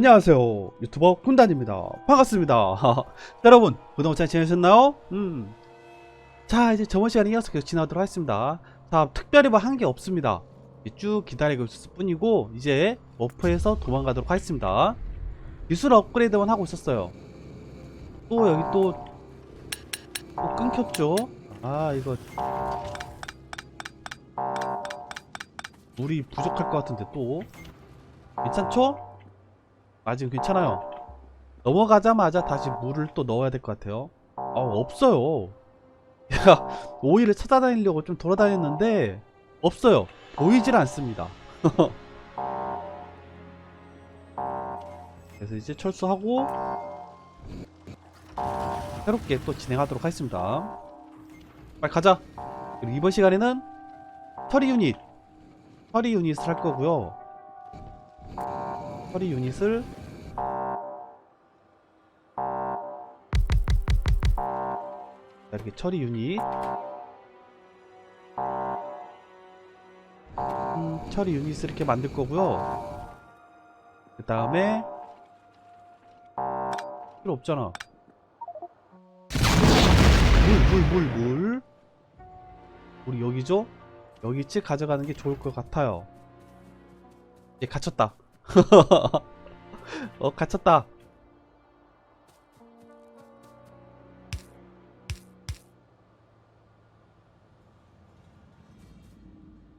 안녕하세요. 유튜버 군단입니다. 반갑습니다. 여러분 그동안 잘 지내셨나요? 음. 자 이제 저번 시간에 이어서 계속 지나도록 하겠습니다. 자 특별히 뭐 한 게 없습니다. 쭉 기다리고 있었을 뿐이고 이제 워프에서 도망가도록 하겠습니다. 기술 업그레이드만 하고 있었어요. 또 여기 또, 또 끊겼죠? 아 이거. 물이 부족할 것 같은데 또. 괜찮죠? 아직 괜찮아요. 넘어가자마자 다시 물을 또 넣어야 될 것 같아요. 아, 없어요. 제가 오이를 찾아다니려고 좀 돌아다녔는데 없어요. 보이질 않습니다. 그래서 이제 철수하고 새롭게 또 진행하도록 하겠습니다. 빨리 가자. 그리고 이번 시간에는 처리 유닛, 처리 유닛을 할 거고요. 처리 유닛을 자, 이렇게 처리 유닛 음, 처리 유닛을 이렇게 만들 거고요. 그 다음에 필요 없잖아. 물 물 물 물. 우리 여기죠? 여기쯤 가져가는 게 좋을 것 같아요. 얘 갇혔다 어 갇혔다.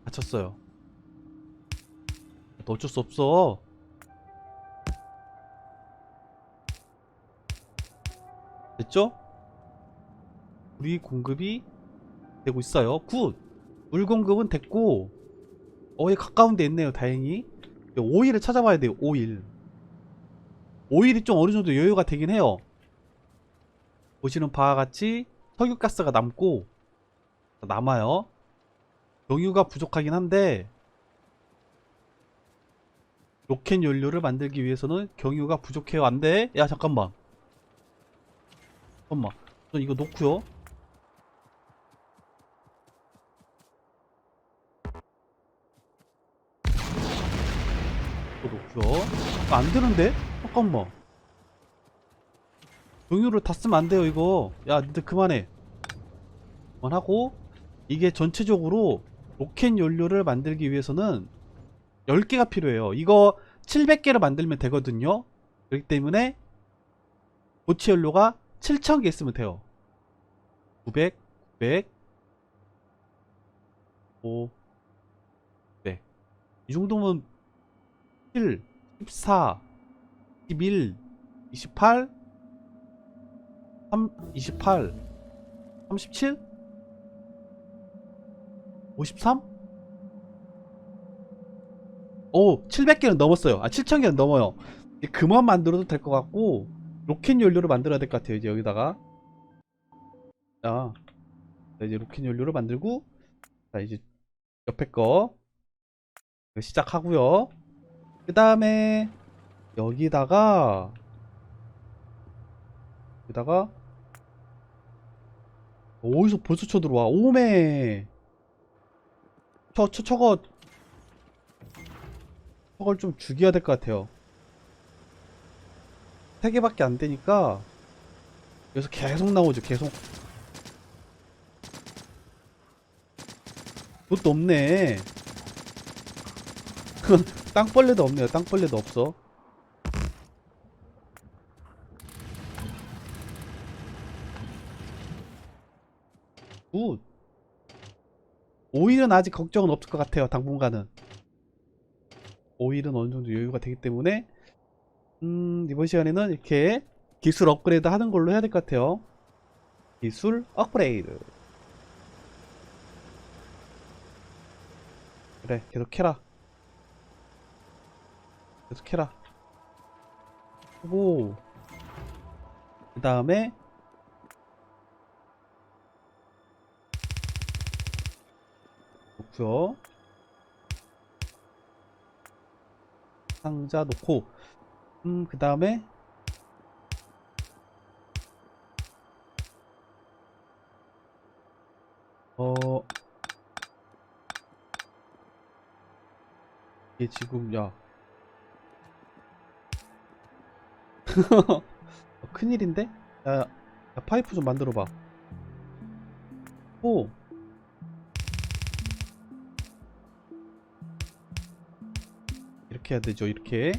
갇혔어요. 너 어쩔 수 없어. 됐죠? 우리 공급이 되고 있어요. 굿 물 공급은 됐고 어에 가까운 데 있네요 다행히 오일을 찾아봐야 돼요 오일. 오일이 좀 어느 정도 여유가 되긴 해요. 보시는 바와 같이 석유가스가 남고 남아요. 경유가 부족하긴 한데 로켓 연료를 만들기 위해서는 경유가 부족해요. 안돼? 야 잠깐만. 잠깐만. 전 이거 놓고요 안 되는데? 잠깐만. 경유를 다 쓰면 안 돼요 이거. 야 니들 그만해. 그만하고 이게 전체적으로 로켓 연료를 만들기 위해서는 10개가 필요해요. 이거 700개를 만들면 되거든요. 그렇기 때문에 고체 연료가 7000개 있으면 돼요. 900, 900 5 100. 이 정도면 7, 14, 11, 28, 3, 28, 37, 53? 오, 700개는 넘었어요. 아, 7000개는 넘어요. 이제 그만 만들어도 될 것 같고, 로켓 연료를 만들어야 될 것 같아요. 이제 여기다가. 자, 자, 이제 로켓 연료를 만들고, 자, 이제 옆에 거 시작하고요. 그 다음에 여기다가 여기다가 어디서 벌써 쳐들어와? 오메! 저, 저, 저거 저걸 좀 죽여야 될 것 같아요. 3개밖에 안 되니까 여기서 계속 나오죠 계속. 그것도 없네 땅벌레도 없네요. 땅벌레도 없어. 굿. 오일은 아직 걱정은 없을 것 같아요. 당분간은. 오일은 어느 정도 여유가 되기 때문에 음, 이번 시간에는 이렇게 기술 업그레이드 하는 걸로 해야 될 것 같아요. 기술 업그레이드. 그래, 계속 해라. 계속 해라. 하고 그 다음에 놓고요. 상자 놓고 음그 다음에 어 이게 지금 야 큰일인데? 야, 야, 파이프 좀 만들어봐. 오! 이렇게 해야 되죠, 이렇게.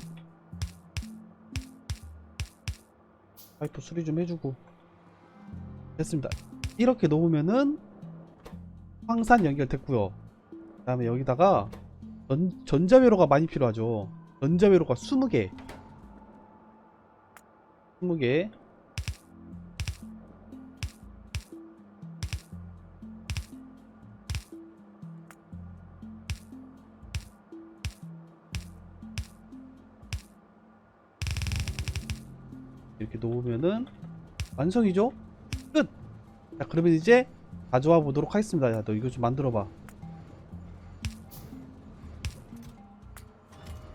파이프 수리 좀 해주고. 됐습니다. 이렇게 놓으면은 황산 연결됐고요. 그 다음에 여기다가 전, 전자회로가 많이 필요하죠. 전자회로가 20개. 20개. 이렇게 놓으면은 완성이죠? 끝! 자, 그러면 이제 가져와 보도록 하겠습니다. 야, 너 이거 좀 만들어 봐.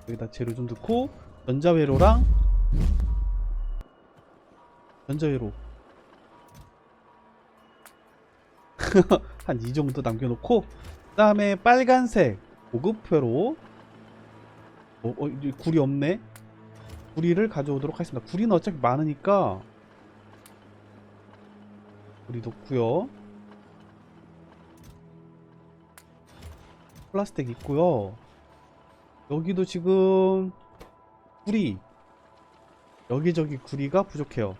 여기다 재료 좀 넣고 전자회로랑 전자회로. 한 이 정도 남겨놓고 그 다음에 빨간색 고급회로. 어, 어, 구리 없네. 구리를 가져오도록 하겠습니다. 구리는 어차피 많으니까. 구리 넣고요. 플라스틱 있고요. 여기도 지금 구리. 여기저기 구리가 부족해요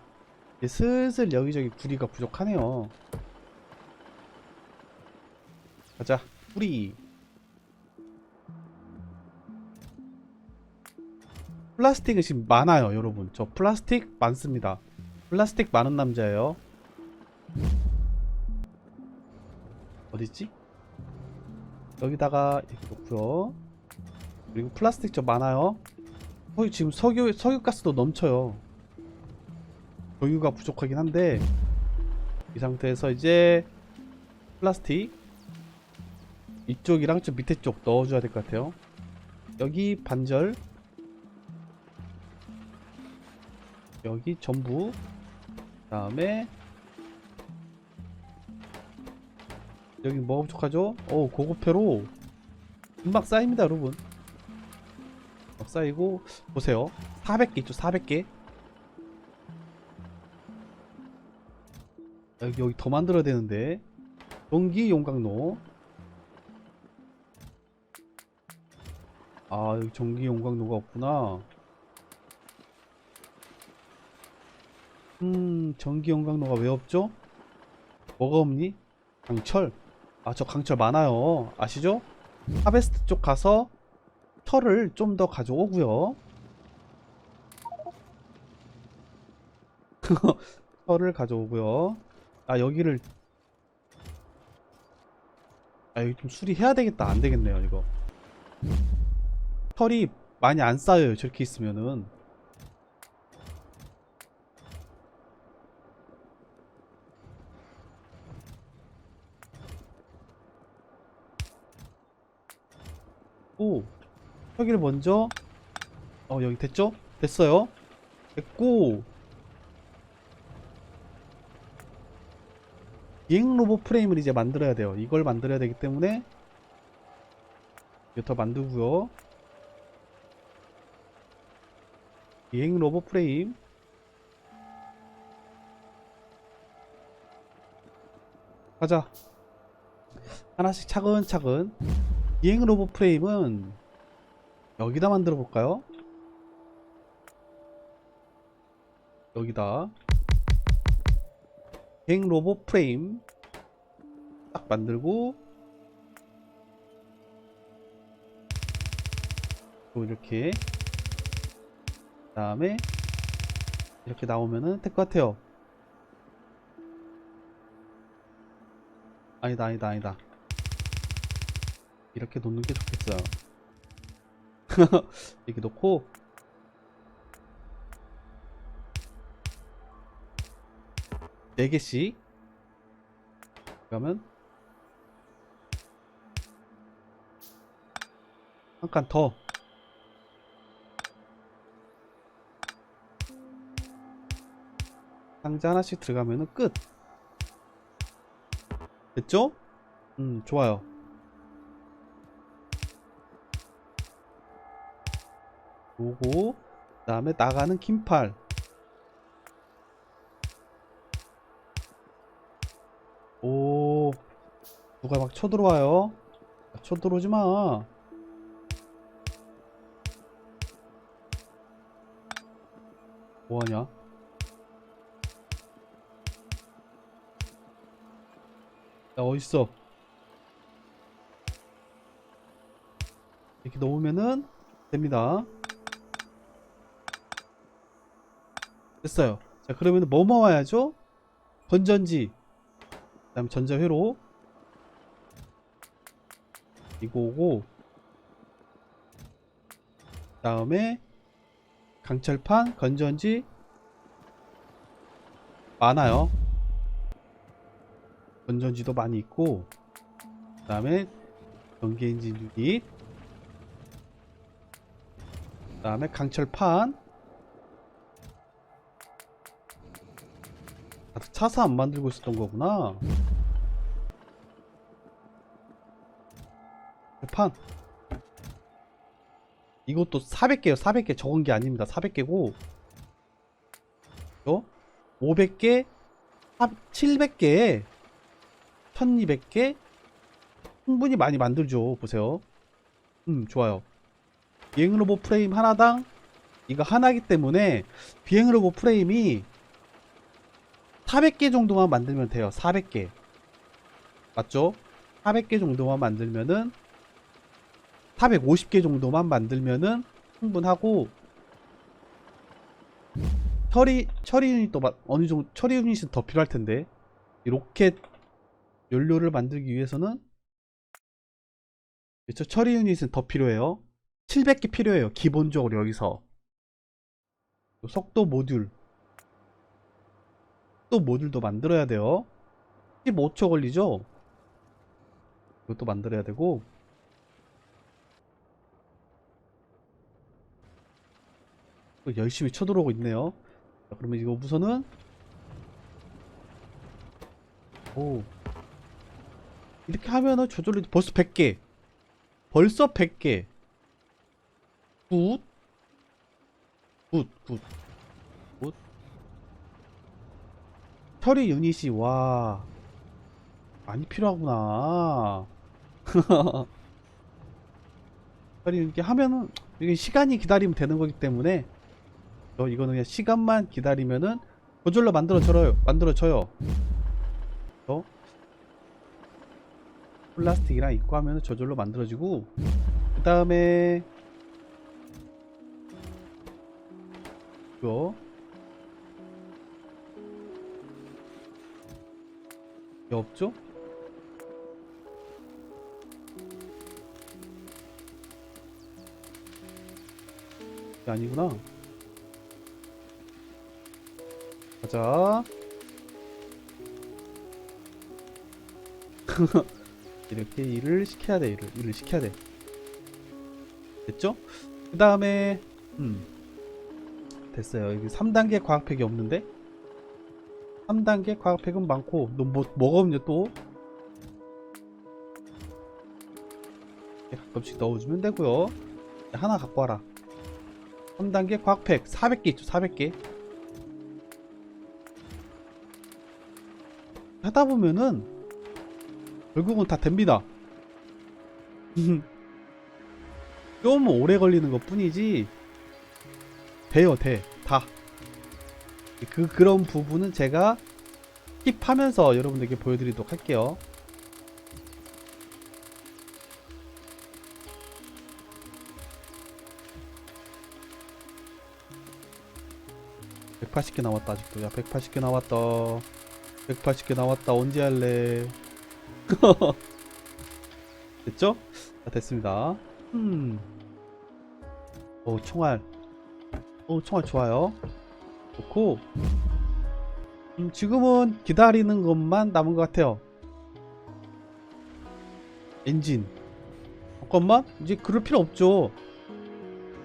슬슬 여기저기 구리가 부족하네요 가자 구리 플라스틱은 지금 많아요 여러분 저 플라스틱 많습니다 플라스틱 많은 남자예요 어딨지? 여기다가 이렇게 놓고요 그리고 플라스틱 좀 많아요. 어, 지금 석유 석유가스도 넘쳐요. 정유가 부족하긴 한데 이 상태에서 이제 플라스틱 이쪽이랑 좀 밑에 쪽 넣어줘야 될 것 같아요. 여기 반절 여기 전부 다음에 여기 뭐가 부족하죠? 오 고급회로 금방 쌓입니다 여러분 막 쌓이고 보세요 400개 있죠 400개 여기 여기 더 만들어야 되는데 전기 용광로 아 여기 전기 용광로가 없구나 음 전기 용광로가 왜 없죠? 뭐가 없니? 강철 아 저 강철 많아요 아시죠? 하베스트 쪽 가서 철을 좀 더 가져오고요. 철을 가져오고요. 아 여기를 아 여기 좀 수리해야 되겠다. 안 되겠네요 이거. 철이 많이 안 쌓여요. 저렇게 있으면은. 오 여기를 먼저 어 여기 됐죠? 됐어요 됐고 비행 로봇 프레임을 이제 만들어야 돼요. 이걸 만들어야 되기 때문에 이거 더 만들고요. 비행 로봇 프레임. 가자. 하나씩 차근차근. 비행 로봇 프레임은 여기다 만들어 볼까요? 여기다. 비 행 로봇 프레임 딱 만들고 또 이렇게 그 다음에 이렇게 나오면은 될 것 같아요. 아니다 아니다 아니다. 이렇게 놓는 게 좋겠어요. 이렇게 놓고 네 개씩. 그러면 한 칸 더. 상자 하나씩 들어가면은 끝. 됐죠? 음 좋아요. 요거 그 다음에 나가는 긴팔 오. 누가 막 쳐들어와요? 쳐들어오지 마. 뭐하냐? 야 어딨어? 이렇게 넣으면은 됩니다. 됐어요. 자 그러면 뭐 모아야죠? 건전지 그 다음 전자회로 이거 오고 그 다음에 강철판 건전지 많아요. 건전지도 많이 있고 그 다음에 전기엔진 유닛 그 다음에 강철판. 아, 차서 안 만들고 있었던 거구나 판. 이것도 400개요 400개. 적은 게 아닙니다. 400개고. 요 500개 700개 1200개 충분히 많이 만들죠. 보세요. 음 좋아요. 비행 로봇 프레임 하나당 이거 하나기 때문에 비행 로봇 프레임이 400개 정도만 만들면 돼요. 400개. 맞죠? 400개 정도만 만들면은 450개 정도만 만들면은 충분하고 처리 처리 유닛도 마- 어느 정도 처리 유닛은 더 필요할 텐데 이 로켓 연료를 만들기 위해서는 그렇죠 처리 유닛은 더 필요해요. 700개 필요해요 기본적으로 여기서. 또 속도 모듈. 또 모듈도 만들어야 돼요. 15초 걸리죠? 이것도 만들어야 되고 열심히 쳐들어오고 있네요 자, 그러면 이거 우선은 오 이렇게 하면은 저절로 벌써 100개 벌써 100개 굿 굿, 굿, 굿. 처리 유닛이, 와. 많이 필요하구나. 처리 유닛 하면은, 이게 시간이 기다리면 되는 거기 때문에, 저 이거는 그냥 시간만 기다리면은, 저절로 만들어져요. 만들어져요. 저 플라스틱이랑 입고 하면은 저절로 만들어지고, 그 다음에, 이거 왜 없죠? 아니구나 가자 이렇게 일을 시켜야 돼 일을, 일을 시켜야 돼 됐죠? 그 다음에 음 됐어요. 여기 3단계 과학팩이 없는데? 3단계 과학팩은 많고, 너 뭐, 뭐가 없냐 또? 가끔씩 넣어주면 되고요 하나 갖고 와라. 3단계 과학팩 400개 있죠, 400개. 하다 보면은, 결국은 다 됩니다. 좀 오래 걸리는 것 뿐이지, 돼요 돼 다. 그 그런 부분은 제가 킵하면서 여러분들께 보여드리도록 할게요. (180개) 나왔다 아직도 야 (180개) 나왔다 (180개) 나왔다. 언제 할래? 됐죠? 자, 됐습니다. 음. 오 총알. 오 총알 좋아요. 좋고. 음, 지금은 기다리는 것만 남은 것 같아요. 엔진. 잠깐만. 이제 그럴 필요 없죠.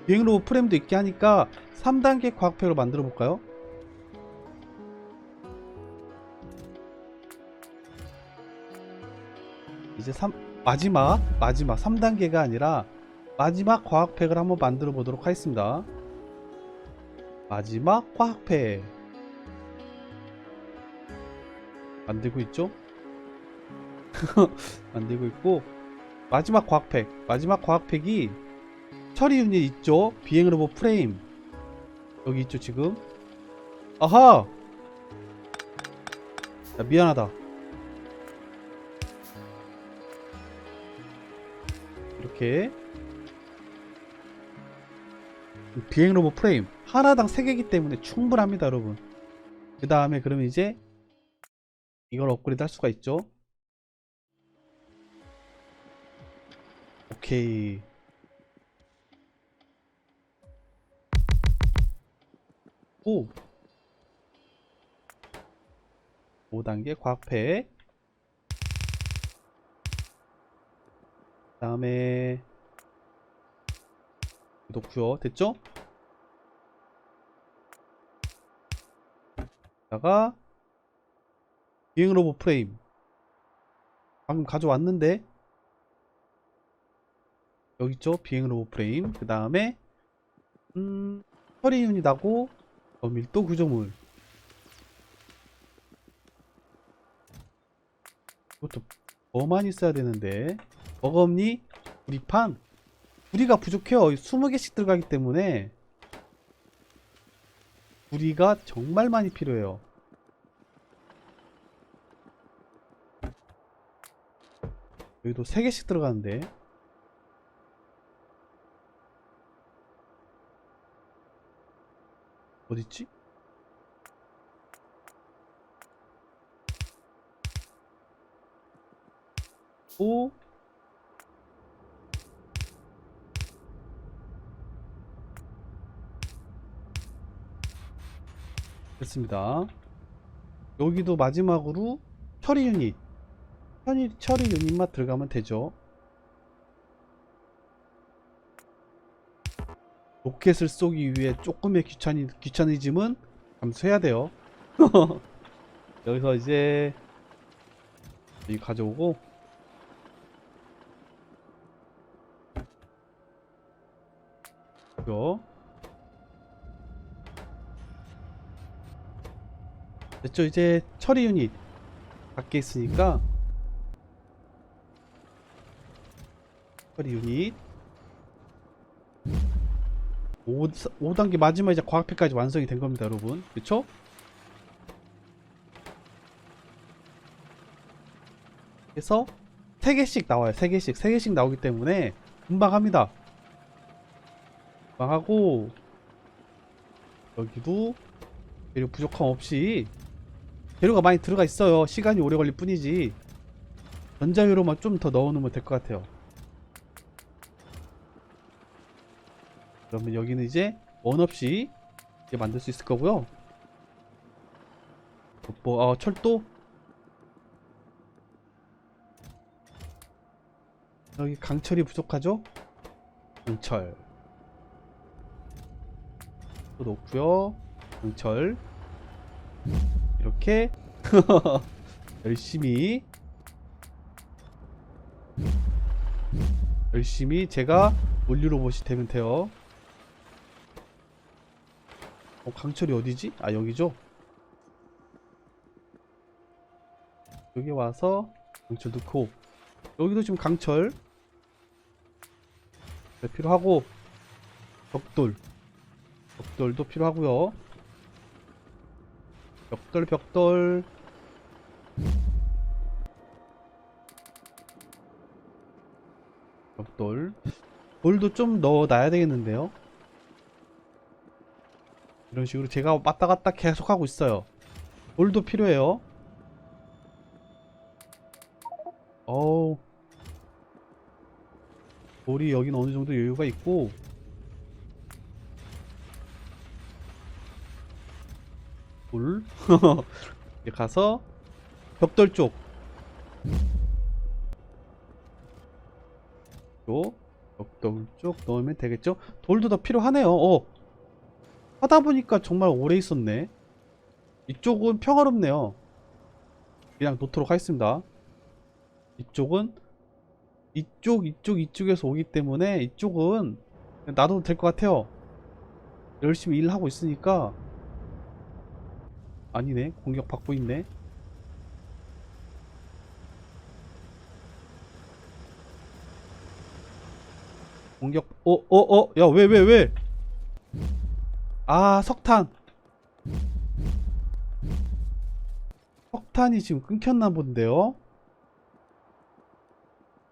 비행로봇 프레임도 있게 하니까 3단계 과학팩으로 만들어 볼까요 이제 3 마지막 마지막 3단계가 아니라 마지막 과학팩을 한번 만들어 보도록 하겠습니다. 마지막 과학팩. 만들고 있죠? 만들고 있고 마지막 과학팩. 마지막 과학팩이 처리 유닛 있죠? 비행 로봇 프레임. 여기 있죠 지금? 아하! 야, 미안하다 이렇게. 비행 로봇 프레임. 하나당 3개이기 때문에 충분합니다 여러분. 그 다음에 그러면 이제 이걸 업그레이드 할 수가 있죠? 오케이. 오. 5단계 과학 다음에 놓고요. 됐죠? 다가 비행 로봇 프레임. 방금 가져왔는데 여기 있죠? 비행 로봇 프레임. 그 다음에 음 처리 유닛하고 어, 밀도 구조물. 이것도 더 많이 써야 되는데 버거니 구리판. 구리가 부족해요. 20개씩 들어가기 때문에. 구리가 정말 많이 필요해요. 여기도 3개씩 들어가는데. 어딨지? 오 됐습니다. 여기도 마지막으로 처리 유닛 처리, 처리 유닛만 들어가면 되죠. 로켓을 쏘기 위해 조금의 귀차니, 귀차니즘은 감수해야 돼요. 여기서 이제 여기 가져오고 이거 됐죠 이제 처리 유닛 밖에 있으니까 처리 유닛. 5, 5단계 마지막 이제 과학팩까지 완성이 된 겁니다 여러분. 그쵸? 그래서 3개씩 나와요 3개씩. 3개씩 나오기 때문에 금방 합니다. 금방 하고 여기도 재료 부족함 없이 재료가 많이 들어가 있어요. 시간이 오래 걸릴 뿐이지. 전자유로만 좀 더 넣어놓으면 될 것 같아요. 그러면 여기는 이제 원 없이 이제 만들 수 있을 거고요. 뭐, 어, 철도? 여기 강철이 부족하죠? 강철. 또 놓고요. 강철 이렇게 열심히 열심히 제가 올류 로봇이 되면 돼요 어, 강철이 어디지? 아 여기죠? 여기 와서 강철 넣고 여기도 지금 강철 네, 필요하고 벽돌 벽돌도 필요하고요 벽돌 벽돌. 벽돌. 돌도 좀 넣어놔야 되겠는데요? 이런 식으로 제가 왔다 갔다 계속 하고 있어요. 돌도 필요해요. 어우. 돌이 여기는 어느 정도 여유가 있고 돌 이렇게 가서 벽돌 쪽 쪽, 벽돌 쪽 넣으면 되겠죠? 돌도 더 필요하네요. 어. 하다 보니까 정말 오래 있었네. 이쪽은 평화롭네요. 그냥 놓도록 하겠습니다. 이쪽은 이쪽, 이쪽, 이쪽에서 오기 때문에 이쪽은 놔둬도 될 것 같아요. 열심히 일하고 있으니까 아니네. 공격 받고 있네. 공격 어 어 어 야 왜 왜 왜 아 석탄. 석탄이 지금 끊겼나 본데요?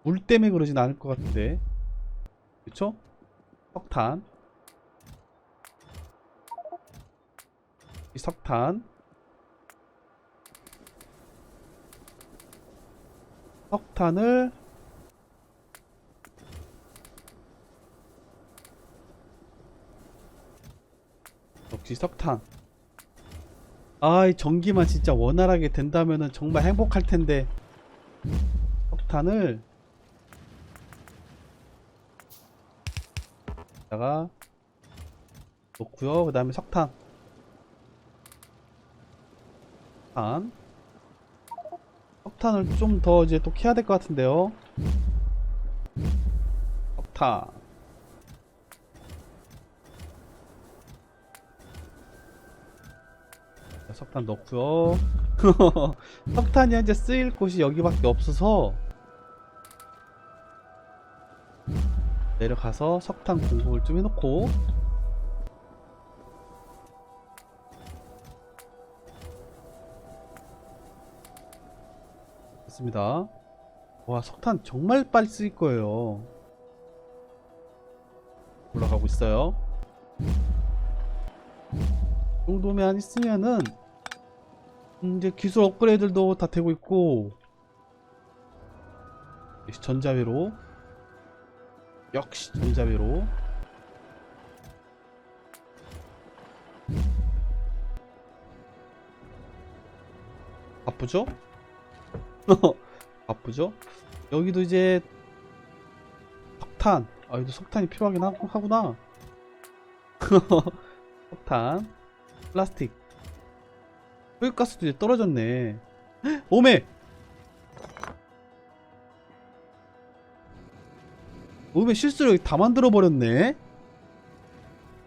물 때문에 그러진 않을 것 같은데. 그쵸? 석탄. 이 석탄. 석탄을 역시 석탄. 아이 전기만 진짜 원활하게 된다면은 정말 행복할 텐데. 석탄을 다가 놓고요. 그 다음에 석탄. 석탄 석탄을 좀 더 이제 또 캐야 될 것 같은데요. 석탄. 자, 석탄 넣고요. 석탄이 현재 쓰일 곳이 여기밖에 없어서 내려가서 석탄 공급을 좀 해놓고 됐습니다. 와 석탄 정말 빨리 쓰일 거예요. 올라가고 있어요. 이 정도면 있으면은 음, 이제 기술 업그레이드도 다 되고 있고 역시 전자회로 역시 전자회로. 바쁘죠? 바쁘죠? 여기도 이제 석탄. 아 여기도 석탄이 필요하긴 하, 하구나. 석탄. 플라스틱. 흡가스도 이제 떨어졌네. 헉, 오메! 오메 실수로 다 만들어 버렸네?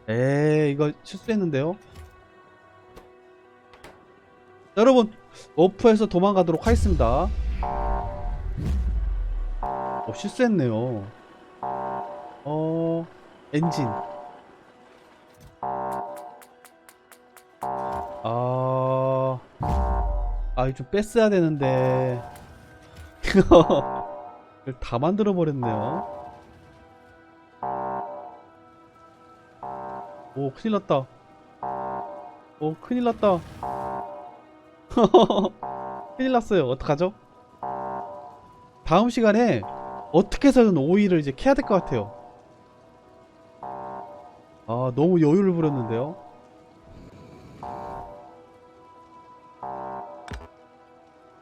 에이 이거 실수했는데요? 자, 여러분 오프해서 도망가도록 하겠습니다 어 실수했네요 어 엔진 아, 아, 이거 좀 뺐어야 되는데. 이걸 다 만들어 버렸네요. 오, 큰일 났다. 오, 큰일 났다. 큰일 났어요. 어떡하죠? 다음 시간에 어떻게 해서든 오이를 이제 캐야 될 것 같아요. 아, 너무 여유를 부렸는데요.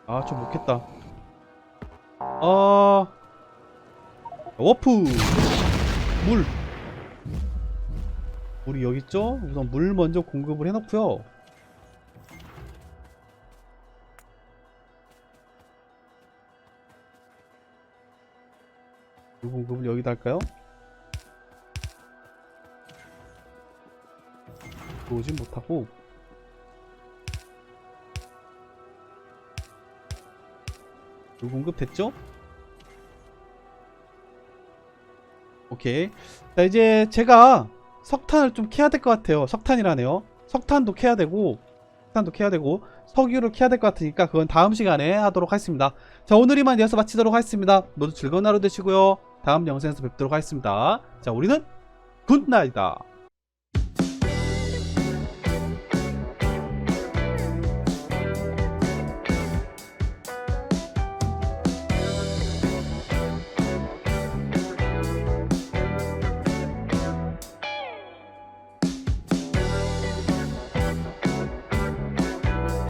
아, 좀 못했다. 아, 워프 물. 물이 여기 있죠? 우선 물 먼저 공급을 해놓고요. 물 공급을 여기다 할까요? 들어오진 못하고. 물 공급 됐죠? 오케이. 자 이제 제가 석탄을 좀 캐야 될 것 같아요. 석탄이라네요. 석탄도 캐야 되고 석탄도 캐야 되고 석유를 캐야 될 것 같으니까 그건 다음 시간에 하도록 하겠습니다. 자 오늘 이만 여기서 마치도록 하겠습니다. 모두 즐거운 하루 되시고요 다음 영상에서 뵙도록 하겠습니다. 자 우리는 굿나잇이다